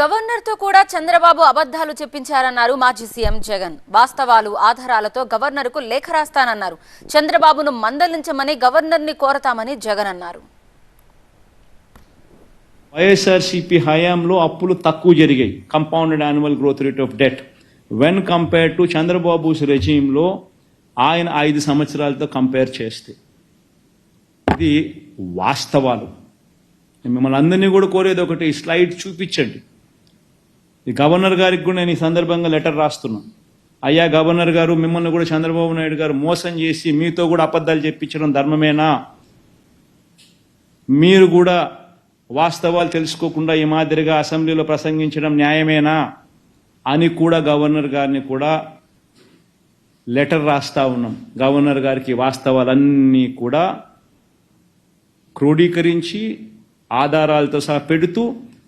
గవర్నర్తో కూడా చంద్రబాబు అబద్ధాలు చెప్పించారన్నారు మాజీ సీఎం జగన్. వాస్తవాలు ఆధారాలతో గవర్నర్కు లేఖ రాస్తానన్నారు. చంద్రబాబును మందలించమని గవర్నర్ని కోరతామని జగన్ అన్నారు. వైఎస్ఆర్సీపీ హయాంలో అప్పులు తక్కువ జరిగాయి. Compounded annual growth rate of debt when compare to Chandrababu's రెజీంలో ఆయన ఐదు సంవత్సరాలతో కంపేర్ చేస్తే. ఇది వాస్తవాలు. మిమ్మల్ని అందరినీ కూడా కోరేది ఒకటి స్లైడ్ చూపించండి. ఈ గవర్నర్ గారికి కూడా నేను ఈ సందర్భంగా లెటర్ రాస్తున్నాను. అయ్యా గవర్నర్ గారు మిమ్మల్ని కూడా చంద్రబాబు నాయుడు గారు మోసం చేసి మీతో కూడా అబద్ధాలు చెప్పించడం ధర్మమేనా? మీరు కూడా వాస్తవాలు తెలుసుకోకుండా ఈ మాదిరిగా అసెంబ్లీలో ప్రసంగించడం న్యాయమేనా? అని కూడా గవర్నర్ గారిని కూడా లెటర్ రాస్తా ఉన్నాం. గవర్నర్ గారికి వాస్తవాలన్నీ కూడా క్రోడీకరించి ఆధారాలతో సహా పెడుతూ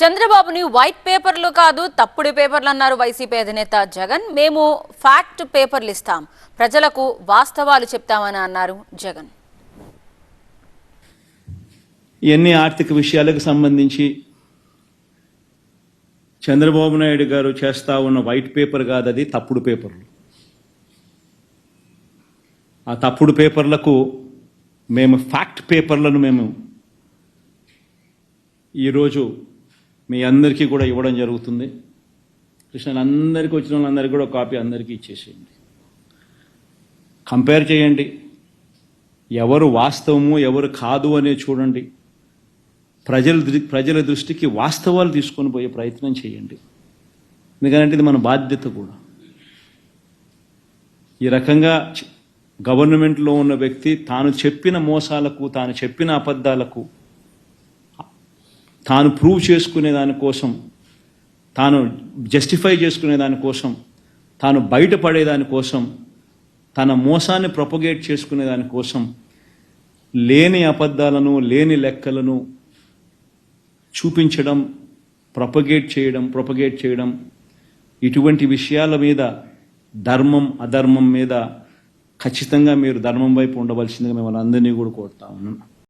చంద్రబాబుని వైట్ పేపర్లు కాదు తప్పుడు పేపర్లు అన్నారు వైసీపీ అధినేత జగన్. మేము ఫ్యాక్ట్ పేపర్లు ఇస్తాం. ప్రజలకు వాస్తవాలు చెప్తామని అన్నారు జగన్. ఎన్ని ఆర్థిక విషయాలకు సంబంధించి చంద్రబాబు నాయుడు గారు చేస్తా ఉన్న వైట్ పేపర్ కాదు అది తప్పుడు పేపర్లు. ఆ తప్పుడు పేపర్లకు మేము ఫ్యాక్ట్ పేపర్లను మేము ఈరోజు మీ అందరికీ కూడా ఇవ్వడం జరుగుతుంది. కృష్ణ అందరికీ వచ్చిన వాళ్ళందరికీ కూడా కాపీ అందరికీ ఇచ్చేసేయండి. కంపేర్ చేయండి. ఎవరు వాస్తవము ఎవరు కాదు అనే చూడండి. ప్రజల ప్రజల దృష్టికి వాస్తవాలు తీసుకొని పోయే ప్రయత్నం చేయండి. ఎందుకంటే ఇది మన బాధ్యత కూడా. ఈ రకంగా గవర్నమెంట్లో ఉన్న వ్యక్తి తాను చెప్పిన మోసాలకు తాను చెప్పిన అబద్ధాలకు తాను ప్రూవ్ చేసుకునే దానికోసం తాను జస్టిఫై చేసుకునే దానికోసం తాను బయటపడే దానికోసం తన మోసాన్ని ప్రొపగేట్ చేసుకునే దానికోసం లేని అబద్ధాలను లేని లెక్కలను చూపించడం ప్రొపగేట్ చేయడం ప్రొపగేట్ చేయడం ఇటువంటి విషయాల మీద ధర్మం అధర్మం మీద ఖచ్చితంగా మీరు ధర్మం వైపు ఉండవలసిందిగా మిమ్మల్ని అందరినీ కూడా కోరుతా ఉన్నాను.